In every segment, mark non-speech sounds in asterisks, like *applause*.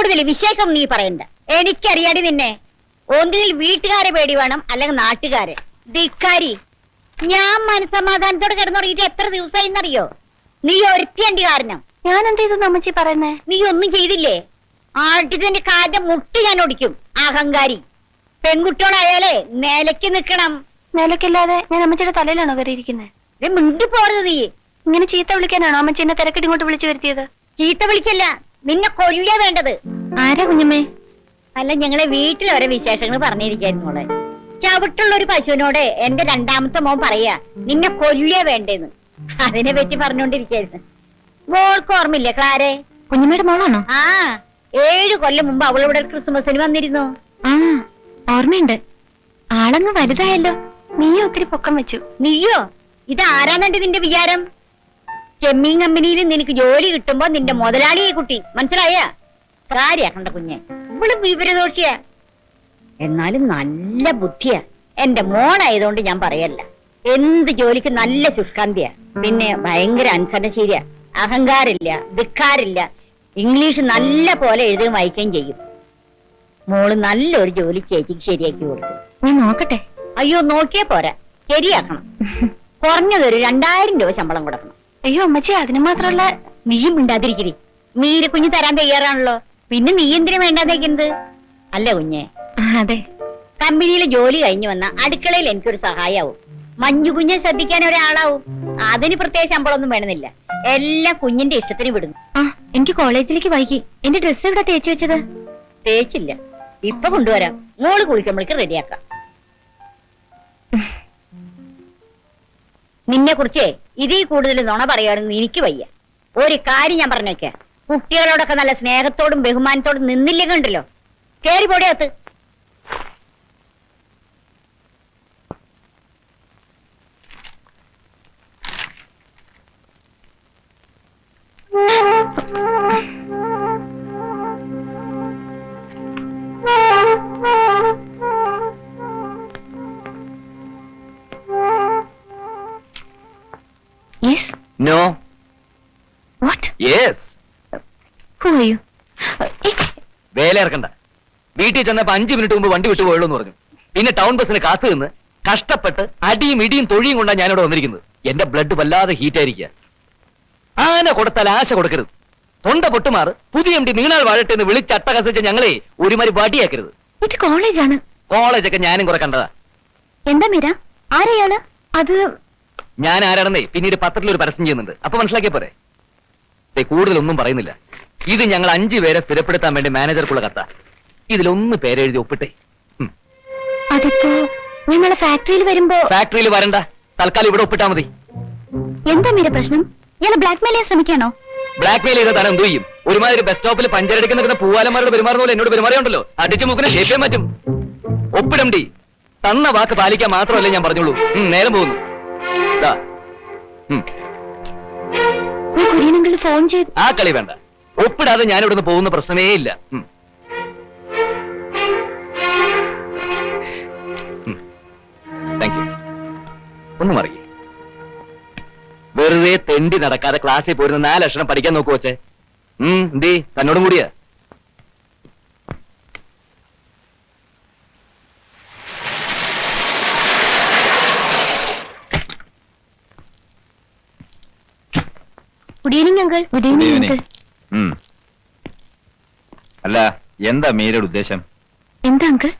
കൂടുതൽ വിശേഷം നീ പറയണ്ട. എനിക്കറിയാടി നിന്നെ. ഒന്നിൽ വീട്ടുകാരെ പേടി വേണം അല്ലെങ്കിൽ നാട്ടുകാരെ. ധിക്കാരി ഞാൻ മനസമാധാനത്തോടെ കിടന്നുറങ്ങിയിട്ട് എത്ര ദിവസമായി എന്നറിയോ നീ ഒരുത്തിയണ്ടി കാരണം. ഞാൻ എന്ത് ചെയ്തു അമ്മച്ചി പറയുന്നേ? നീ ഒന്നും ചെയ്തില്ലേ? ആട്ടിന്റെ കാറ്റ മുട്ടി ഞാൻ ഒടിക്കും അഹങ്കാരി. പെൺകുട്ടിയോടായാലേ നിലയ്ക്ക് നിക്കണം നിലക്കില്ലാതെ ഞാൻ അമ്മച്ചിയുടെ തലയിലാണോ കയറിയിരിക്കുന്നത് മിണ്ടി പോരുത് നീ. ഇങ്ങനെ ചീത്ത വിളിക്കാനാണോ അമ്മച്ചി എന്നെ തിരക്കിട്ട് ഇങ്ങോട്ട് വിളിച്ചു വരുത്തിയത്? ചീത്ത വിളിക്കല്ല നിന്നെ കൊല്ലുക വേണ്ടത്. ആരാ കുഞ്ഞമ്മേ? അല്ല ഞങ്ങളെ വീട്ടിൽ ഓരോ വിശേഷങ്ങൾ പറഞ്ഞിരിക്കായിരുന്നു മോളെ. ചവിട്ടുള്ള ഒരു പശുവിനോട് എന്റെ രണ്ടാമത്തെ മോൻ പറയാ നിന്നെ കൊല്ലുക വേണ്ടെന്ന്. അതിനെ പറ്റി പറഞ്ഞോണ്ടിരിക്കായിരുന്നു. മോൾക്ക് ഓർമ്മയില്ലേ ക്ലാരെ? കുഞ്ഞമ്മയുടെ മോളാണോ? ആ ഏഴു കൊല്ലം മുമ്പ് അവളിവിടെ ക്രിസ്മസിന് വന്നിരുന്നു. ആ ഓർമ്മയുണ്ട്. ആളങ്ങ് വലുതായല്ലോ. നീയോ ഒത്തിരി പൊക്കം വെച്ചു. നീയോ? ഇത് ആരാന്നെന്റെ നിന്റെ വിചാരം? ചെമ്മീൻ കമ്പനിയിൽ നിനക്ക് ജോലി കിട്ടുമ്പോ നിന്റെ മുതലാളിയെ കുട്ടി. മനസ്സിലായ? കാര്യാക്കണ്ട കുഞ്ഞെ. ഇവൾ വിവരദോഷിയാ. എന്നാലും നല്ല ബുദ്ധിയാ. എന്റെ മോണായതുകൊണ്ട് ഞാൻ പറയല്ല. എന്ത് ജോലിക്ക് നല്ല ശുഷ്കാന്തിയാ. പിന്നെ ഭയങ്കര അനുസരണശീലിയാ അഹങ്കാരില്ല ധിക്കാരില്ല. ഇംഗ്ലീഷ് നല്ല പോലെ എഴുതുകയും വായിക്കുകയും ചെയ്യും. മോൾ നല്ലൊരു ജോലി ചേച്ചിക്ക് ശരിയാക്കി കൊടുക്കും. ഞാൻ നോക്കട്ടെ. അയ്യോ നോക്കിയേ പോരാ. ശരിയാക്കണം. *laughs* കുറഞ്ഞതൊരു രണ്ടായിരം രൂപ ശമ്പളം കൊടുക്കണം. അയ്യോ അമ്മച്ചി അതിന് മാത്രല്ല നീയും മിണ്ടാതിരിക്കരി. മീര കുഞ്ഞ് തരാൻ തയ്യാറാണല്ലോ. പിന്നെ നീ എന്തിനു വേണ്ടാതേക്കുന്നത് അല്ല കുഞ്ഞെ അതെ. കമ്പനിയിലെ ജോലി കഴിഞ്ഞു വന്ന അടുക്കളയിൽ എനിക്കൊരു സഹായാവും. മഞ്ഞു കുഞ്ഞെ ശ്രദ്ധിക്കാൻ ഒരാളാവും. അതിന് പ്രത്യേക ശമ്പളമൊന്നും വേണമെന്നില്ല. എല്ലാം കുഞ്ഞിന്റെ ഇഷ്ടത്തിന് വിടുന്നു. ആ എനിക്ക് കോളേജിലേക്ക് വൈകി. എന്റെ ഡ്രസ്സ് എവിടെ തേച്ചു വെച്ചത്? തേച്ചില്ല. ഇപ്പൊ കൊണ്ടുവരാം. മോൾ കുളിക്കുമ്പോഴേക്ക് റെഡിയാക്കാം. നിന്നെ കുറിച്ചേ ഇതിൽ കൂടുതൽ നുണ പറയുകയാണെന്ന് എനിക്ക് വയ്യ. ഒരു കാര്യം ഞാൻ പറഞ്ഞേക്ക. കുട്ടികളോടൊക്കെ നല്ല സ്നേഹത്തോടും ബഹുമാനത്തോടും നിന്നില്ല കണ്ടല്ലോ? കേറി പോടിയകത്ത് yes no what yes who are you വേല ഇറക്കണ്ട. വീട്ടിൽ ചെന്നപ്പോ അഞ്ചു മിനിറ്റ് മുമ്പ് വണ്ടി വിട്ടു പോയുള്ളൂ എന്ന് പറഞ്ഞു. പിന്നെ ടൗൺ ബസ്സിന് കാത്തു നിന്ന് കഷ്ടപ്പെട്ട് അടിയും ഇടിയും തൊഴിയും കൊണ്ടാണ് ഞാനിവിടെ വന്നിരിക്കുന്നത്. എന്റെ ബ്ലഡ് വല്ലാതെ ഹീറ്റ് ആയിരിക്കുക. ആന കൊടുത്താൽ ആശ കൊടുക്കരുത്. തൊണ്ട പൊട്ടുമാറ് പുതിയ എം ഡി നീണാൾ വാഴട്ടെ എന്ന് വിളിച്ചട്ടകസിച്ച് ഞങ്ങളെ ഒരുമാതിരി വടിയാക്കരുത്. ഇത് കോളേജാണ് കോളേജൊക്കെ ഞാനും കുറെ കണ്ടതാ. എന്താ മീര? ആരെയാണ്? അത് ഞാൻ ആരാണെന്നേ പിന്നീട് പത്രത്തിൽ ഒരു പരസ്യം ചെയ്യുന്നുണ്ട്. അപ്പൊ മനസ്സിലാക്കിയ പോരെ? കൂടുതലൊന്നും പറയുന്നില്ല. ഇത് ഞങ്ങൾ അഞ്ചു പേരെ സ്ഥിരപ്പെടുത്താൻ വേണ്ടി മാനേജർക്കുള്ള കത്ത. ഇതിലൊന്ന് പേരെഴുതി ഒപ്പിട്ടേ. അതിപ്പോ ഫാക്ടറിയിൽ വരുമ്പോ ഫാക്ടറിയിൽ വരണ്ട. തൽക്കാലം ഇവിടെ ഒപ്പിട്ടാ മതി. എന്താ മീര പ്രശ്നം? ഇയാളെ ബ്ലാക്ക് മെയിൽ ചെയ്യാൻ ശ്രമിക്കാണോ ബ്ലാക്ക് മെയിൽ ചെയ്ത തരം എന്ത് ചെയ്യും? ഒരുമാതിരി ബസ് സ്റ്റോപ്പിൽ പഞ്ചരടിക്കുന്ന നിൽക്കുന്ന പൂവാലന്മാരോട് പെരുമാറുന്ന പോലെ എന്നോട് പെരുമാറിയുണ്ടല്ലോ? അടിച്ചു മുക്കിന് ശേഷം മാറ്റും ഒപ്പിടം ഡി. തന്ന വാക്ക് പാലിക്കാൻ മാത്രമല്ലേ ഞാൻ പറഞ്ഞോളൂ നേരം പോകുന്നു. ഫോൺ ചെയ്ത് ആ കളി വേണ്ട. ഒപ്പിടാതെ ഞാൻ ഇവിടുന്ന് പോകുന്ന പ്രശ്നമേ ഇല്ല. ഒന്ന് മറിയേ. വെറുതെ തെണ്ടി നടക്കാതെ ക്ലാസ്സിൽ പോയിരുന്ന നാലക്ഷരം പഠിക്കാൻ നോക്കുവച്ചേ ഉം എന്തേ? തന്നോടും കൂടിയാ good evening uncle good evening uncle ഉം. അല്ല എന്താ മീരയുടെ ഉദ്ദേശം? എന്താ അങ്കിൾ?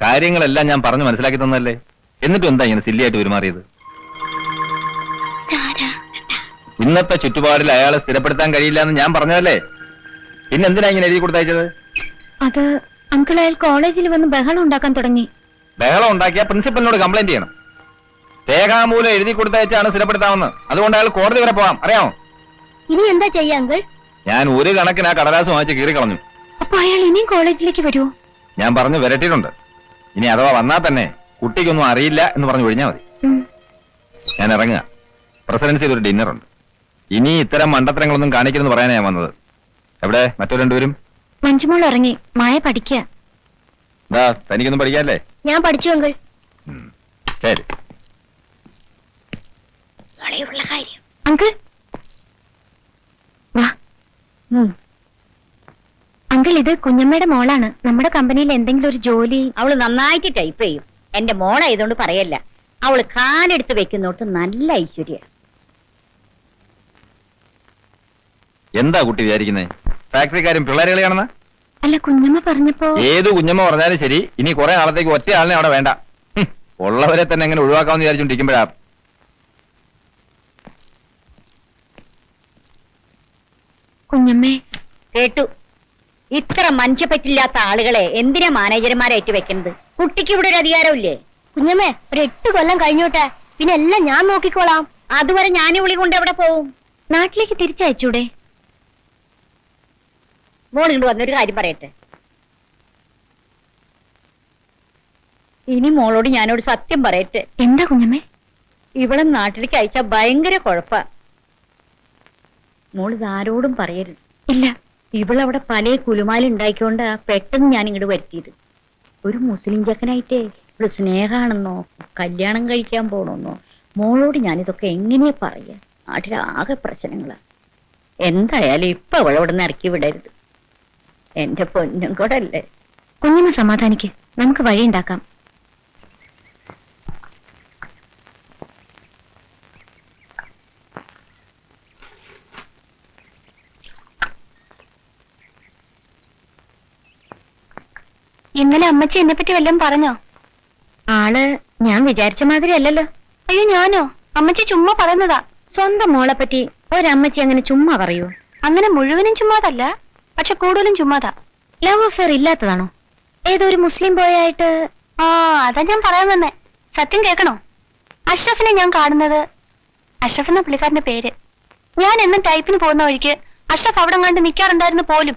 കാര്യങ്ങളെല്ലാം ഞാൻ പറഞ്ഞു മനസ്സിലാക്കി തന്നല്ലേ എന്നിട്ടും എന്താ ഇങ്ങനെ സില്ലിയായിട്ട് പെരുമാറിയത്? ഇന്നത്തെ ചുറ്റുപാടിൽ അയാളെ സ്ഥിരപ്പെടുത്താൻ കഴിയില്ല എന്ന് ഞാൻ പറഞ്ഞതല്ലേ? പിന്നെ എന്തിനാ ഇങ്ങനെ എഴുതി കൊടുത്തയച്ചത് അത് അങ്കിൾ അയാൾ കോളേജിൽ വന്ന് ബഹളം ഉണ്ടാക്കാൻ തുടങ്ങി. ബഹളം ഉണ്ടാക്കിയ പ്രിൻസിപ്പലിനോട് കംപ്ലൈന്റ് ചെയ്യണം. രേഖാമൂലം എഴുതി കൊടുത്തയച്ചാണ് സ്ഥിരപ്പെടുത്താമെന്ന് അതുകൊണ്ട് അയാൾ കോടതി വരെ പോവാം. അറിയാമോ? ഇനി എന്താ ചെയ്യാ അങ്കിൾ? ഞാൻ ഒരു കണക്കിന് ആ കടലാസ് വാങ്ങിച്ച് കീറി കളഞ്ഞു. അപ്പൊ അയാൾ ഇനിയും കോളേജിലേക്ക് വരുമോ ഞാൻ പറഞ്ഞു വരട്ടിയിട്ടുണ്ട്. ഇനി അഥവാ വന്നാൽ തന്നെ കുട്ടിക്കൊന്നും അറിയില്ല എന്ന് പറഞ്ഞു ഒഴിഞ്ഞാൽ മതി. ഞാൻ ഇറങ്ങുക. പ്രസിഡൻസിയിൽ ഒരു ഡിന്നർ ഉണ്ട് ഇനി ഇത്തരം മണ്ടത്തരങ്ങളൊന്നും കാണിക്കണമെന്ന് പറയാനാ ഞാൻ വന്നത്. എവിടെ? മറ്റോ രണ്ടുപേരും? മഞ്ജുമോൾ ഇറങ്ങി. മായ പഠിക്ക. എന്താ തനിക്കൊന്നും പഠിക്കാല്ലേ? ഞാൻ പഠിച്ചു അങ്കിൾ. ശരി. അങ്കിൾ. അങ്കിൾ ഇത് കുഞ്ഞമ്മയുടെ മോളാണ്. നമ്മുടെ കമ്പനിയിൽ എന്തെങ്കിലും ഒരു ജോലി അവൾ നന്നായിട്ട് ടൈപ്പ് ചെയ്യും. എന്റെ മോളായതുകൊണ്ട് പറയല്ല. അവൾ കാലെടുത്ത് വെക്കുന്നോട്ട് നല്ല ഐശ്വര്യ. എന്താ കുട്ടി വിചാരിക്കുന്നത് ഫാക്ടറിക്കാരും പിള്ളേരെ കളിയാണെന്ന് അല്ല കുഞ്ഞമ്മ പറഞ്ഞപ്പോ ഏത് കുഞ്ഞമ്മ പറഞ്ഞാലും ശരി. ഇനി കുറെ നാളത്തേക്ക് ഒറ്റ ആളിനെ അവിടെ വേണ്ട. ഉള്ളവരെ തന്നെ എങ്ങനെ ഒഴിവാക്കാമെന്ന് വിചാരിച്ചോണ്ടിരിക്കുമ്പോഴാ കുഞ്ഞമ്മേ. കേട്ടു. ഇത്ര മനുഷ്യപ്പറ്റില്ലാത്ത ആളുകളെ എന്തിനാ മാനേജർമാരായിട്ട് വെക്കുന്നത് കുട്ടിക്ക് ഇവിടെ ഒരു അധികാരമില്ലേ? കുഞ്ഞമ്മേ ഒരു എട്ട് കൊല്ലം കഴിഞ്ഞോട്ടെ. പിന്നെ എല്ലാം ഞാൻ നോക്കിക്കോളാം. അതുവരെ ഞാൻ വിളി കൊണ്ട് എവിടെ പോവും? നാട്ടിലേക്ക് തിരിച്ചയച്ചൂടെ? മോൾ ഇങ്ങോട്ട് വന്നൊരു കാര്യം പറയട്ടെ. ഇനി മോളോട് ഞാനോട് സത്യം പറയട്ടെ. എന്താ കുഞ്ഞമ്മേ? ഇവിടെ നാട്ടിലേക്ക് അയച്ച ഭയങ്കര കുഴപ്പ. മോൾ ഇതാരോടും പറയരുത്. ഇല്ല. ഇവളവിടെ പല കുലുമാലുണ്ടായിക്കൊണ്ട് പെട്ടെന്ന് ഞാൻ ഇങ്ങോട്ട് വരുത്തിയത്. ഒരു മുസ്ലിം ചക്കനായിട്ടേ ഇവിടെ സ്നേഹാണെന്നോ കല്യാണം കഴിക്കാൻ പോണെന്നോ മോളോട് ഞാനിതൊക്കെ എങ്ങനെയാ പറയുക നാട്ടിലാകെ പ്രശ്നങ്ങളാ. എന്തായാലും ഇപ്പൊ അവളവിടെ നിന്ന് ഇറക്കി വിടരുത്. എന്റെ പൊന്നും കൂടെ അല്ലേ കുഞ്ഞിനെ സമാധാനിക്ക്. നമുക്ക് വഴിയുണ്ടാക്കാം. ഇന്നലെ അമ്മച്ചി എന്നെ പറ്റി വല്ലതും പറഞ്ഞോ? ആൾ ഞാൻ വിചാരിച്ച മാതിരി അല്ലല്ലോ. അയ്യോ ഞാനോ? അമ്മച്ചി ചുമ്മാ പറയുന്നതാ. സ്വന്തം മോളെ പറ്റി ഒരമ്മച്ചി അങ്ങനെ ചുമ്മാ പറയൂ. അങ്ങനെ മുഴുവനും ചുമ്മാതല്ല പക്ഷെ കൂടുതലും ചുമ്മാതാ. Love affair ഇല്ലാത്തതാണോ? ഏതോ ഒരു മുസ്ലിം ബോയായിട്ട് ആ അതാ ഞാൻ പറയാൻ വന്നേ. സത്യം കേൾക്കണോ? അഷ്റഫിനെ ഞാൻ കാണുന്നത്. അഷ്റഫ് എന്ന പുള്ളിക്കാരന്റെ പേര്. ഞാൻ എന്നും ടൈപ്പിന് പോകുന്ന വഴിക്ക് അഷ്റഫ് അവിടെ കണ്ട് നിൽക്കാറുണ്ടായിരുന്നു പോലും.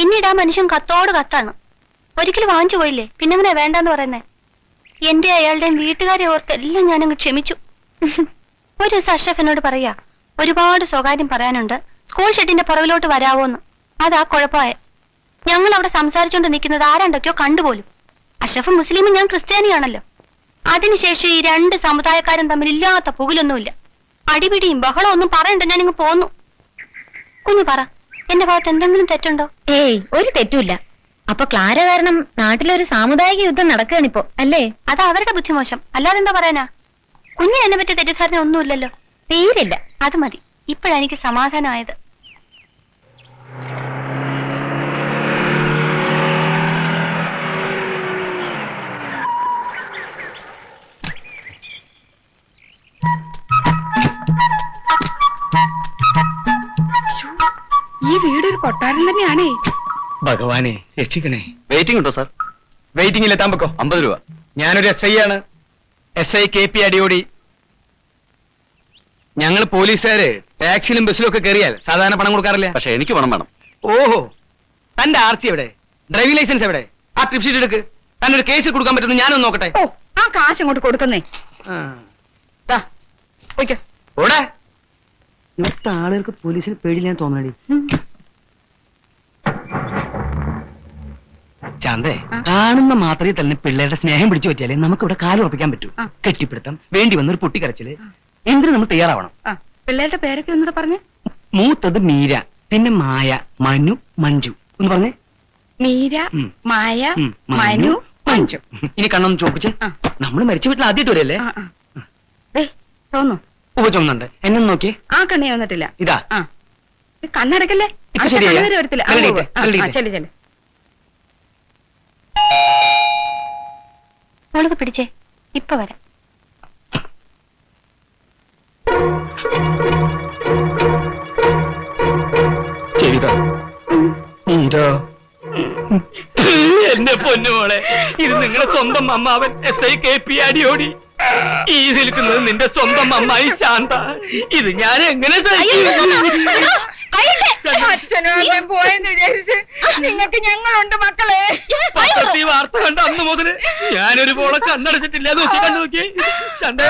പിന്നീട് ആ മനുഷ്യൻ കത്തോട് കത്താണ്. ഒരിക്കലും വാങ്ങിച്ചു പോയില്ലേ? പിന്നെ പിന്നെങ്ങനെ വേണ്ടെന്ന് പറയുന്നേ? എന്റെ അയാളുടെയും വീട്ടുകാരെ ഓർത്ത് എല്ലാം ഞാനങ്ങ് ക്ഷമിച്ചു. ഒരു ദിവസം അഷ്റഫിനോട് പറയാ ഒരുപാട് സ്വകാര്യം പറയാനുണ്ട്. സ്കൂൾ ഷെഡിന്റെ പുറകിലോട്ട് വരാവോന്ന്. അതാ കുഴപ്പമായ. ഞങ്ങൾ അവിടെ സംസാരിച്ചുകൊണ്ട് നിൽക്കുന്നത് ആരാണ്ടൊക്കെയോ കണ്ടുപോലും. അഷ്റഫ് മുസ്ലിമും ഞാൻ ക്രിസ്ത്യാനിയാണല്ലോ. അതിനുശേഷം ഈ രണ്ട് സമുദായക്കാരും തമ്മിൽ ഇല്ലാത്ത പുകിലൊന്നുമില്ല. അടിപിടിയും ബഹളവും ഒന്നും പറയണ്ട ഞാനിങ്ങ് പോന്നു. കുഞ്ഞു പറ. എന്റെ ഭാഗത്ത് എന്തെങ്കിലും തെറ്റുണ്ടോ? ഏയ് ഒരു തെറ്റുമില്ല. അപ്പൊ ക്ലാര കാരണം നാട്ടിലൊരു സാമുദായിക യുദ്ധം നടക്കുകയാണിപ്പോ അല്ലേ? അത് അവരുടെ ബുദ്ധിമോശം അല്ലാതെ എന്താ പറയാനാ? കുഞ്ഞിന് എന്നെ പറ്റിയ തെറ്റിദ്ധാരണ ഒന്നുമില്ലല്ലോ. തീരില്ല. അത് മതി. ഇപ്പോഴാണ് എനിക്ക് സമാധാനമായത്. ഈ വീട് ഒരു കൊട്ടാരം തന്നെയാണേ. ഭഗവാനെ രക്ഷിക്കണേ. വെയിറ്റിംഗ് ഉണ്ടോ സാർ വെയിറ്റിംഗിൽ എത്താൻ പൊക്കോ. അമ്പത് രൂപ. ഞാനൊരു എസ് ഐ ആണ്. S I K P Adiyodi. ഞങ്ങൾ പോലീസുകാര് ടാക്സിയിലും ബസ്സിലും ഒക്കെ കയറിയാൽ സാധാരണ പണം കൊടുക്കാറില്ല? പക്ഷെ എനിക്ക് പണം വേണം. ഓഹോ. തന്റെ ആർ സി എവിടെ? ഡ്രൈവിംഗ് ലൈസൻസ് എവിടെ? ആ ട്രിപ്പ് ഷീറ്റ് എടുക്ക്. തന്നെ ഒരു കേസ് കൊടുക്കാൻ പറ്റുന്നു ഞാനൊന്ന് നോക്കട്ടെ. ഓ ആ കാശ് അങ്ങോട്ട് കൊടുക്കുന്നേ. ആ. ദാ, പോയിക്കോ. ഓടെ ഇവിടുത്തെ ആളുകൾക്ക് പോലീസിന് പേടിയില്ലാന്ന് തോന്നണടി. ചാന്തേ കാണുന്ന മാത്രമേ തന്നെ പിള്ളേരുടെ സ്നേഹം പിടിച്ചു പറ്റിയാലേ നമുക്ക് ഇവിടെ കാലുറപ്പിക്കാൻ പറ്റൂ. കെട്ടിപ്പിടുത്തം വേണ്ടി വന്നൊരു പൊട്ടിക്കരച്ചിൽ. എന്തിനു നമ്മൾ തയ്യാറാവണം. പിള്ളേരുടെ പേരൊക്കെ ഒന്നുകൂടെ പറഞ്ഞേ. മൂത്തത് മീര പിന്നെ മായ മനു മഞ്ജു. ഒന്ന് പറഞ്ഞേ. മീര മായ മനു മഞ്ജു. ഇനി കണ്ണൊന്ന് ചോപ്പിച്ച്. നമ്മൾ മരിച്ച വീട്ടിൽ ആദ്യമായിട്ട് വരല്ലേ? തോന്നു. ചുമന്നുണ്ട് എന്നെ നോക്കി ആ കണ്ണി വന്നിട്ടില്ല. ഇതാ. കണ്ണടക്കല്ലേ? വരത്തില്ല. ചെല്ല് ചെല്ല്. മോളത് പിടിച്ചേ ഇപ്പൊ വരാം എന്റെ പൊന്നുമോളെ ഇത് നിങ്ങളുടെ സ്വന്തം അമ്മാവൻ S I K P Adiyodi ഈ നിൽക്കുന്നത് നിന്റെ സ്വന്തം അമ്മായി ശാന്ത ഇത് ഞാൻ എങ്ങനെ സഹിക്കും? അച്ഛനും അമ്മയും പോയെന്ന് വിചാരിച്ച് നിങ്ങൾക്ക് ഞങ്ങളുണ്ട് മക്കളെ പത്രത്തിൽ വാർത്ത കണ്ട അന്ന് മുതൽ ഞാനൊരു പോളെ കണ്ണടച്ചിട്ടില്ല നോക്കി കണ്ടു നോക്കി ചണ്ട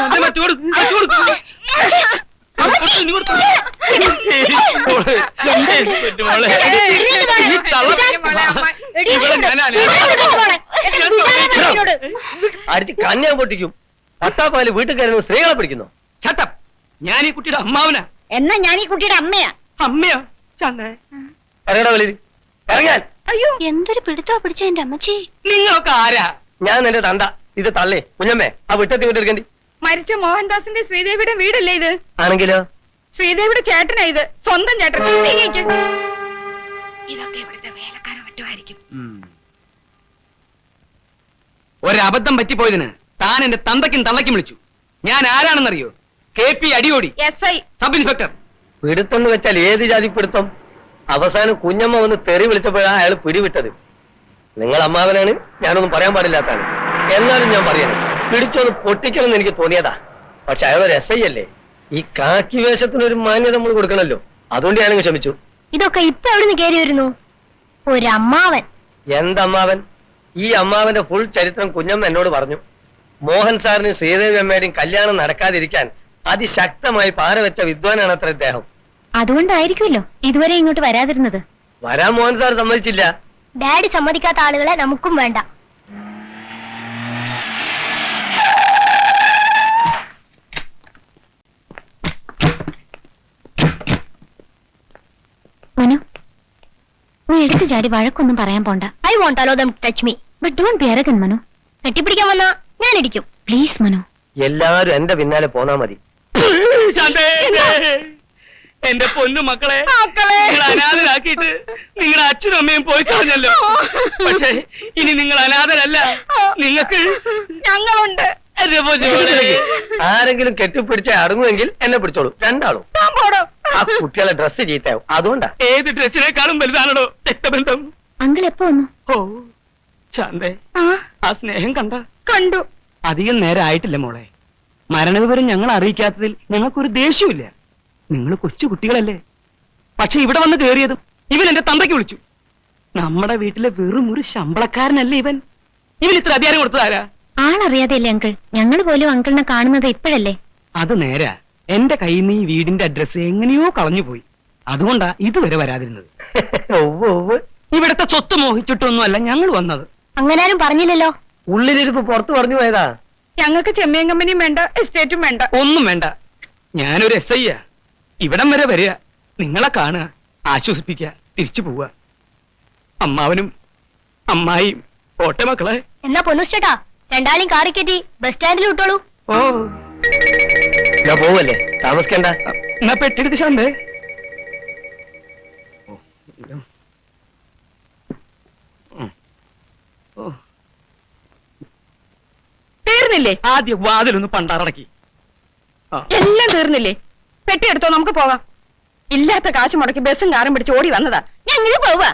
ചണ്ട മറ്റു കൊടുത്തു മറ്റു കൊടുത്തു അടിച്ച് കന്യാൻ പൊട്ടിക്കും പത്താപ്പാൽ വീട്ടിൽ കയറുന്ന സ്ത്രീകളെ പിടിക്കുന്നു ചട്ടം ഞാൻ ഈ കുട്ടിയുടെ അമ്മാവനാ എന്നാ ഞാൻ ഈ കുട്ടിയുടെ അമ്മയാ അമ്മയാ ചന്നേ ഇറങ്ങടാ വെളിയിൽ ഇറങ്ങാൻ. അയ്യോ. എന്തൊരു പിടുത്തോ പിടിച്ച എന്റെ അമ്മച്ചി? നിങ്ങളൊക്കെ ആരാ? ഞാൻ നിന്റെ തണ്ട ഇത് തള്ളേ. കുഞ്ഞമ്മേ ആ വിട്ടത്തി കൊണ്ടിരിക്കണ്ടി മരിച്ച മോഹൻദാസിന്റെ ശ്രീദേവിയുടെ വീടല്ലേ ഇത്? ആണെങ്കിലോ? ശ്രീദേവിയുടെ ചേട്ടനാ ഇത്. സ്വന്തം ചേട്ടൻ. ഇതൊക്കെ ഇവിടുത്തെ വേലക്കാരൻ മറ്റുമായിരിക്കും ഒരബദ്ധം പറ്റിപ്പോയതിന് താൻ എന്റെ തന്തയ്ക്കും തള്ളയ്ക്കും വിളിച്ചു. ഞാൻ ആരാണെന്നറിയോ? K P Adiyodi. S I. Sub inspector. പിടുത്തെന്ന് വെച്ചാൽ ഏത് ജാതി പിടുത്തം? അവസാനം കുഞ്ഞമ്മ വന്ന് തെറി വിളിച്ചപ്പോഴാണ് അയാൾ പിടിവിട്ടത്. നിങ്ങൾ അമ്മാവനാണ് ഞാനൊന്നും പറയാൻ പാടില്ലാത്താണ് എന്നാലും ഞാൻ പറയണം പിടിച്ചൊന്ന് പൊട്ടിക്കണമെന്ന് എനിക്ക് തോന്നിയതാ. പക്ഷെ അയാൾ ഒരു എസ് ഐ അല്ലേ? ഈ കാക്കി വേഷത്തിന് ഒരു മാന്യത നമ്മൾ കൊടുക്കണല്ലോ അതുകൊണ്ട് ഞാനങ്ങ് ക്ഷമിച്ചു. ഇതൊക്കെ ഇപ്പൊ എവിടുന്ന് കയറി വരുന്നു? ഒരമ്മാവൻ എന്തമ്മാവൻ? ഈ അമ്മാവന്റെ ഫുൾ ചരിത്രം കുഞ്ഞമ്മ എന്നോട് പറഞ്ഞു. മോഹൻ സാറിനും ശ്രീദേവി അമ്മയുടെയും കല്യാണം നടക്കാതിരിക്കാൻ അതിശക്തമായി പാറ വെച്ച വിദ്വാനാണ് അത്ര ഇദ്ദേഹം. അതുകൊണ്ടായിരിക്കുമല്ലോ ഇതുവരെ ഇങ്ങോട്ട് വരാതിരുന്നത്. വരാൻ മോഹൻ സാർ സമ്മതിച്ചില്ല. ഡാഡി സമ്മതിക്കാത്ത ആളുകളെ നമുക്കും വേണ്ട. മനു നീ എടുത്തു ചാടി വഴക്കൊന്നും പറയാൻ പോണ്ട. I won't allow them touch me but don't be arrogant Manu. കെട്ടിപ്പിടിക്കാൻ വന്നാ ഞാൻ ഇടിക്കും പ്ലീസ് മനു. എല്ലാവരും എന്റെ പിന്നാലെ പോന്നാ മതി. ശാന്തേ, എന്റെ പൊന്നു മക്കളെ നിങ്ങൾ അനാഥരാക്കിയിട്ട് നിങ്ങളുടെ അച്ഛനും അമ്മയും പോയി കളഞ്ഞല്ലോ. പക്ഷെ ഇനി നിങ്ങൾ അനാഥരല്ല. നിങ്ങൾക്ക് ഞങ്ങളുണ്ട്. ആരെങ്കിലും കെട്ടിപ്പിടിച്ച അടങ്ങുമെങ്കിൽ എന്നെ പിടിച്ചോളൂ. രണ്ടാളും. ആ കുട്ടികളെ ഡ്രസ് ചീത്തയാവും അതുകൊണ്ടാ. ഏത് ഡ്രസ്സിനേക്കാളും വലുതാണോ രക്തബന്ധം. അങ്കിൾ എപ്പോ വന്നു? ഓ ചാന്തേ ആ. ആ സ്നേഹം കണ്ട. കണ്ടു. അധികം നേരം ആയിട്ടില്ല മോളെ. മരണവിവരം ഞങ്ങൾ അറിയിക്കാത്തതിൽ ഞങ്ങൾക്കൊരു ദേഷ്യമില്ല നിങ്ങൾ കൊച്ചു കുട്ടികളല്ലേ. പക്ഷെ ഇവിടെ വന്ന് കയറിയതും ഇവൻ എന്റെ തന്തയ്ക്ക് വിളിച്ചു. നമ്മുടെ വീട്ടിലെ വെറും ഒരു ശമ്പളക്കാരനല്ലേ ഇവൻ. ഇവൻ ഇത്ര അധികാരം കൊടുത്തതാരാ ആളറിയാതെയല്ലേ അങ്കിൾ? ഞങ്ങൾ പോലും അങ്കിളിനെ കാണുന്നത് ഇപ്പോഴല്ലേ? അത് നേരാ. എന്റെ കയ്യിൽ നിന്ന് ഈ വീടിന്റെ അഡ്രസ് എങ്ങനെയോ കളഞ്ഞുപോയി. അതുകൊണ്ടാ ഇതുവരെ വരാതിരുന്നത്. *laughs* ഇവിടുത്തെ സ്വത്ത് മോഹിച്ചിട്ടൊന്നുമല്ല ഞങ്ങൾ വന്നത്. അങ്ങനാരും പറഞ്ഞില്ലല്ലോ. ഉള്ളിലിരിപ്പ് പുറത്തു പറഞ്ഞു പോയതാ. ഞങ്ങൾക്ക് ചെമ്മീൻ കമ്പനിയും വേണ്ട എസ്റ്റേറ്റും വേണ്ട. ഒന്നും വേണ്ട. ഞാനൊരു എസ് ഐ ഇവിടം വരെ വരിക. നിങ്ങളെ കാണുക ആശ്വസിപ്പിക്കുക തിരിച്ചു പോവുക. അമ്മാവനും അമ്മായിയും പോട്ടെ മക്കളെ. എന്നാ പൊന്നുസ്റ്റേട്ടാ രണ്ടാളും കാറി കയറ്റി ബസ് സ്റ്റാൻഡിൽ വിട്ടോളൂ. ഓ. ഞാൻ പോവല്ലേ? താമസിക്കണ്ട. എന്നാ പെട്ടെടുത്ത് ശാന്തേ. തീർന്നില്ലേ? ആദ്യം വാതിലൊന്ന് പണ്ടാറടക്കി. എല്ലാം തീർന്നില്ലേ? പെട്ടി എടുത്തോ നമുക്ക് പോവാം ഇല്ലാത്ത കാശ് മുടക്കി ബസ്സും കാറും പിടിച്ച് ഓടി വന്നതാ. ഞങ്ങൾ പോവാ.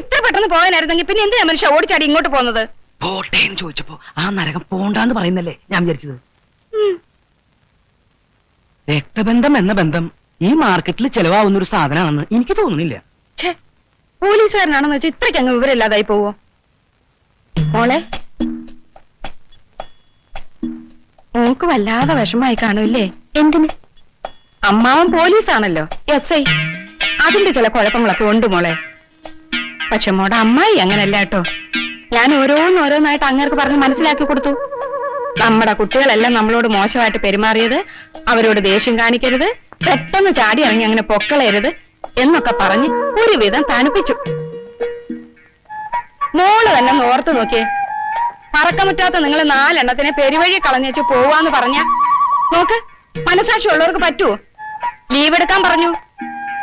ഇത്ര പെട്ടെന്ന് പോകാനായിരുന്നെങ്കിൽ പിന്നെ എന്തിനാ മനുഷ്യ ഓടിച്ചാടി ഇങ്ങോട്ട് പോകുന്നത്? പോട്ടെ എന്ന് ചോദിച്ചപ്പോ ആ നരകം പോണ്ടാന്ന് പറയുന്നല്ലേ ഞാൻ വിചാരിച്ചത്. രക്തബന്ധം എന്ന ബന്ധം ഈ മാർക്കറ്റിൽ ചെലവാകുന്ന ഒരു സാധനമാണെന്ന് എനിക്ക് തോന്നുന്നില്ല. പോലീസുകാരനാണെന്ന് വെച്ചാൽ ഇത്രയ്ക്ക് അങ്ങ് വിവരമില്ലാതായി പോവോ? മോളെ മോക്ക് വല്ലാതെ വിഷമായി കാണൂല്ലേ എന്തിന്? അമ്മാവൻ പോലീസാണല്ലോ എസ് ഐ. അതിന്റെ ചില കുഴപ്പങ്ങളൊക്കെ ഉണ്ട് മോളെ. പക്ഷെ മോടെ അമ്മായി അങ്ങനല്ല കേട്ടോ. ഞാൻ ഓരോന്നോരോന്നായിട്ട് അങ്ങേർക്ക് പറഞ്ഞ് മനസ്സിലാക്കി കൊടുത്തു. നമ്മുടെ കുട്ടികളെല്ലാം നമ്മളോട് മോശമായിട്ട് പെരുമാറിയത് അവരോട് ദേഷ്യം കാണിക്കരുത് പെട്ടെന്ന് ചാടി ഇറങ്ങി അങ്ങനെ പൊക്കളയരുത് എന്നൊക്കെ പറഞ്ഞ് ഒരുവിധം തണുപ്പിച്ചു. മോൾ തന്നെ ഓർത്ത് നോക്കിയേ. പറക്കമുറ്റാത്ത നിങ്ങൾ നാലെണ്ണത്തിനെ പെരുവഴി കളഞ്ഞേച്ച് പോവാന്ന് പറഞ്ഞ നോക്ക് മനസാക്ഷി ഉള്ളവർക്ക് പറ്റുമോ ലീവ് എടുക്കാൻ പറഞ്ഞു.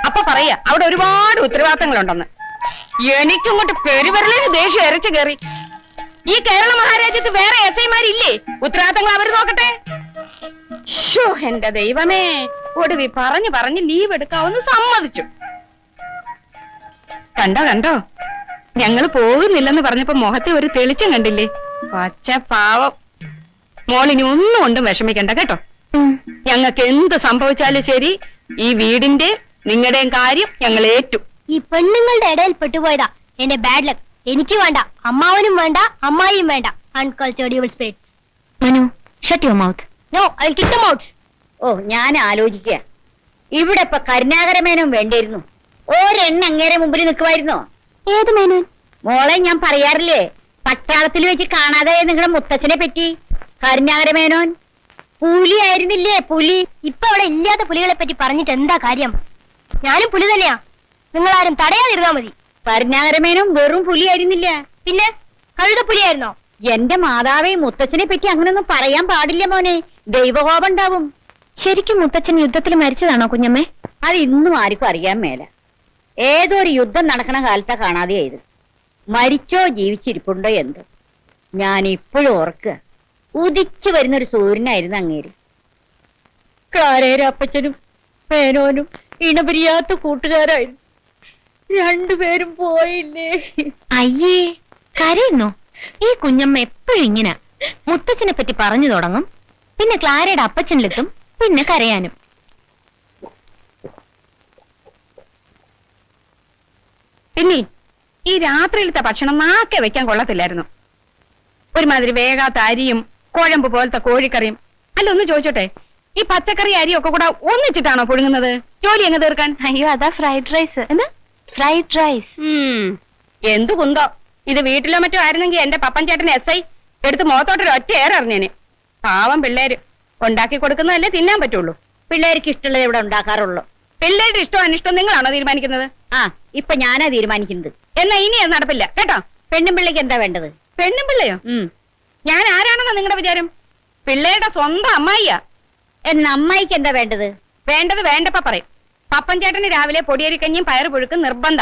അപ്പൊ പറയാ അവിടെ ഒരുപാട് ഉത്തരവാദിത്തങ്ങളുണ്ടെന്ന്. എനിക്കിങ്ങോട്ട് പെരുവരലിന് ദേഷ്യം എരച്ചു കയറി. ഈ കേരള മഹാരാജ്യത്ത് വേറെ എസ് ഐമാരില്ലേ ഉത്തരവാദിത്തങ്ങൾ അവർ നോക്കട്ടെ. ഷോ എന്റെ ദൈവമേ. ഒടുവി പറഞ്ഞു പറഞ്ഞ് ലീവ് എടുക്കാവുന്ന സമ്മതിച്ചു. കണ്ടോ കണ്ടോ? ഞങ്ങൾ പോകുന്നില്ലെന്ന് പറഞ്ഞപ്പോ മുഖത്തെ ഒരു തെളിച്ചം കണ്ടില്ലേ? പച്ച പാവം മോളിനി ഒന്നും കൊണ്ടും വിഷമിക്കണ്ട കേട്ടോ. ഞങ്ങൾക്ക് എന്ത് സംഭവിച്ചാലും ശരി ഈ വീടിന്റെ നിങ്ങളുടെയും കാര്യം ഞങ്ങൾ ഏറ്റു. ഈ പെണ്ണുങ്ങളുടെ ഇടയിൽ പെട്ടുപോയതാ. എന്റെ ബാഡ് ലക്ക് എനിക്ക് വേണ്ട. അമ്മാവനും വേണ്ട അമ്മായിയും വേണ്ട. Uncultured your spirits Manu shut your mouth no I kick them out ഓ ഞാൻ ആലോചിക്കുക ഇവിടെ ഇപ്പൊ കരുണാകരമേനോൻ വേണ്ടിയിരുന്നു. ഒരെണ്ണ അങ്ങേരെ മുമ്പിൽ നിൽക്കുമായിരുന്നോ? ഏത് മേനോൻ? മോളെ ഞാൻ പറയാറില്ലേ? പട്ടാളത്തിൽ വെച്ച് കാണാതെ നിങ്ങളുടെ മുത്തച്ഛനെ പറ്റി? കരുണാകരമേനോൻ പുലി ആയിരുന്നില്ലേ പുലി? ഇപ്പൊ അവിടെ ഇല്ലാത്ത പുലികളെ പറ്റി പറഞ്ഞിട്ട് എന്താ കാര്യം? ഞാനും പുലി തന്നെയാ. നിങ്ങൾ ആരും തടയാതിരുന്നാ മതി. കരുണാകരമേനോൻ വെറും പുലി ആയിരുന്നില്ല. പിന്നെ കഴുത പുലിയായിരുന്നോ? എന്റെ മാതാവേ മുത്തച്ഛനെ പറ്റി അങ്ങനൊന്നും പറയാൻ പാടില്ല മോനെ. ദൈവകോപം ഉണ്ടാവും. ശരിക്കും മുത്തച്ഛൻ യുദ്ധത്തിൽ മരിച്ചതാണോ കുഞ്ഞമ്മേ? അത് ഇന്നും ആർക്കും അറിയാൻ മേല. ഏതോ ഒരു യുദ്ധം നടക്കണ കാലത്താ കാണാതെയായത്. മരിച്ചോ ജീവിച്ചിരിപ്പുണ്ടോ എന്തോ? ഞാൻ ഇപ്പോഴും ഓർക്കുക. ഉദിച്ചു വരുന്നൊരു സൂര്യനായിരുന്നു അങ്ങേര്. ക്ലാരേരപ്പച്ചനും മേനോനും ഇണപിരിയാത്ത കൂട്ടുകാരായിരുന്നു. രണ്ടുപേരും പോയില്ലേ? അയ്യേ കരയുന്നു? ഈ കുഞ്ഞമ്മ എപ്പോഴും ഇങ്ങനെ. മുത്തച്ഛനെ പറ്റി പറഞ്ഞു തുടങ്ങും പിന്നെ ക്ലാരയുടെ അപ്പച്ചനിലെത്തും പിന്നെ കരയാനും. പിന്നെ ഈ രാത്രിയിലത്തെ ഭക്ഷണം നാക്കെ വെക്കാൻ കൊള്ളത്തില്ലായിരുന്നു. ഒരുമാതിരി വേഗാത്ത അരിയും കുഴമ്പ് പോലത്തെ കോഴിക്കറിയും. അല്ല ഒന്ന് ചോദിച്ചോട്ടെ ഈ പച്ചക്കറി അരിയും ഒക്കെ കൂടെ ഒന്നിച്ചിട്ടാണോ പുഴുങ്ങുന്നത്? ജോലി എങ്ങ് തീർക്കാൻ? അയ്യോ അതാ ഫ്രൈഡ് റൈസ് എന്താ? ഫ്രൈഡ് റൈസ് എന്തു കുന്തോ. ഇത് വീട്ടിലോ മറ്റോ ആയിരുന്നെങ്കിൽ എന്റെ പപ്പൻ ചേട്ടൻ എസ് ഐ എടുത്ത് മുഖത്തോട്ടൊരു ഒറ്റ ഏറെറിഞ്ഞേനെ പാവം പിള്ളേര്. ഉണ്ടാക്കി കൊടുക്കുന്നതല്ലേ തിന്നാൻ പറ്റുള്ളൂ. പിള്ളേർക്ക് ഇഷ്ടമുള്ളത് ഇവിടെ ഉണ്ടാക്കാറുള്ളൂ. പിള്ളേരുടെ ഇഷ്ടം അനിഷ്ടം നിങ്ങളാണോ തീരുമാനിക്കുന്നത്? ആ ഇപ്പൊ ഞാനാ തീരുമാനിക്കുന്നത്. എന്നാ ഇനി അത് നടപ്പില്ല. കേട്ടോ? പെണ്ണും പിള്ളേക്ക് എന്താ വേണ്ടത്? പെണ്ണും പിള്ളയോ? ഉം. ഞാൻ ആരാണെന്നാ നിങ്ങളുടെ വിചാരം? പിള്ളേരുടെ സ്വന്തം അമ്മായിയാ. എന്നാ അമ്മായിക്ക് എന്താ വേണ്ടത്? വേണ്ടത് വേണ്ടപ്പ പറയും. പപ്പൻ ചേട്ടന് രാവിലെ പൊടിയരിക്കഞ്ഞും പയറ് പുഴുക്കും നിർബന്ധ.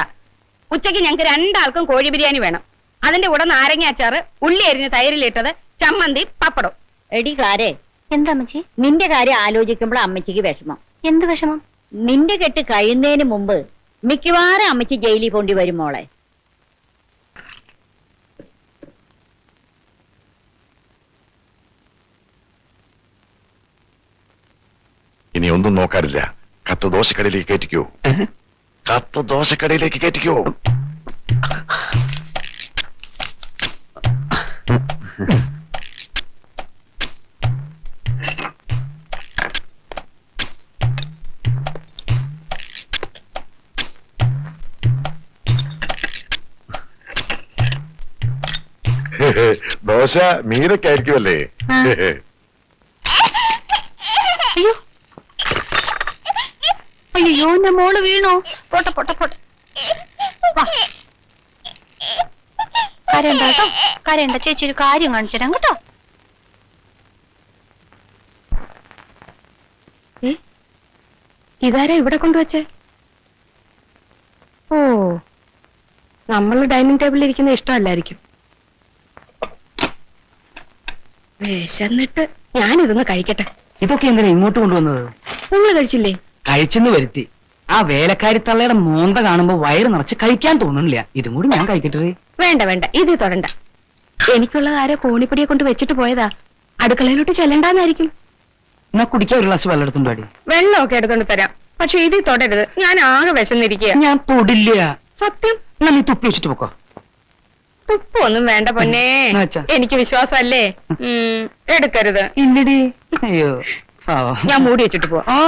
ഉച്ചയ്ക്ക് ഞങ്ങൾക്ക് രണ്ടാൾക്കും കോഴി ബിരിയാണി വേണം. അതിന്റെ കൂടെ നാരങ്ങ അച്ചാറ് ഉള്ളി അരിഞ്ഞ് തൈരിലിട്ടത് ചമ്മന്തി പപ്പടം എടി ക്ലാരേ എന്താ അമ്മച്ചി? നിന്റെ കാര്യം ആലോചിക്കുമ്പോൾ അമ്മച്ചിക്ക് വിഷമം. എന്ത് വിഷമം? നിന്റെ കെട്ട് കഴിയുന്നതിന് മുമ്പ് മിക്കവാറും അമ്മച്ചി ജയിലിൽ പോണ്ടി വരും മോളെ. ഇനി ഒന്നും നോക്കാറില്ല. കത്ത് ദോശക്കടയിലേക്ക് കയറ്റിക്കോ. കത്ത് ദോശക്കടയിലേക്ക് കയറ്റിക്കോ. ദോശ മീനക്കായിരിക്കുമല്ലേ അയ്യോ. അയ്യോ എന്റെ മോൾ വീണോ? പോട്ടെ പോട്ടെ പോട്ടെ. കരയണ്ട കേട്ടോ. കരയണ്ട. ചേച്ചി ഒരു കാര്യം കാണിച്ചു കേട്ടോ. ഇതാരാ ഇവിടെ കൊണ്ടുവച്ചേ? ഓ. നമ്മൾ ഡൈനിങ് ടേബിളിൽ ഇരിക്കുന്ന ഇഷ്ടമല്ലായിരിക്കും. വിശന്നിട്ട് ഞാനിതൊന്ന് കഴിക്കട്ടെ. ഇതൊക്കെ എന്തിനാ ഇങ്ങോട്ട് കൊണ്ടുവന്നത്? നിങ്ങൾ കഴിച്ചില്ലേ? കഴിച്ചെന്ന് വരുത്തി. ആ വേലക്കാരി തള്ളയുടെ മോന്ത കാണുമ്പോ വയറ് നിറച്ച് കഴിക്കാൻ തോന്നുന്നില്ല. ഇതും കൂടി ഞാൻ കഴിക്കട്ടെ വേണ്ട വേണ്ട. ഇത് തൊടണ്ട. എനിക്കുള്ളത് ആരോ കോണിപ്പടിയെ കൊണ്ട് വെച്ചിട്ട് പോയതാ. അടുക്കളയിലോട്ട് ചെല്ലണ്ടാന്നായിരിക്കും. എന്നാ കുടിക്കാൻ ഒരു ഗ്ലാസ് വെള്ളം എടുത്തുണ്ടോ അടി വെള്ളമൊക്കെ എടുത്തോണ്ട് തരാം. പക്ഷെ ഇത് തൊടരുത്. ഞാൻ ആകെ വിശന്നിരിക്കുക ഞാൻ തൊടില്ല. സത്യം? എന്നാ നീ തുപ്പി വെച്ചിട്ട് പോക്കോ. ഉപ്പ് ഒന്നും വേണ്ട പൊന്നേ. എനിക്ക് വിശ്വാസമല്ലേ? എടുക്കരുത്. അയ്യോ ഞാൻ മൂടി വെച്ചിട്ട് പോവാ. ആ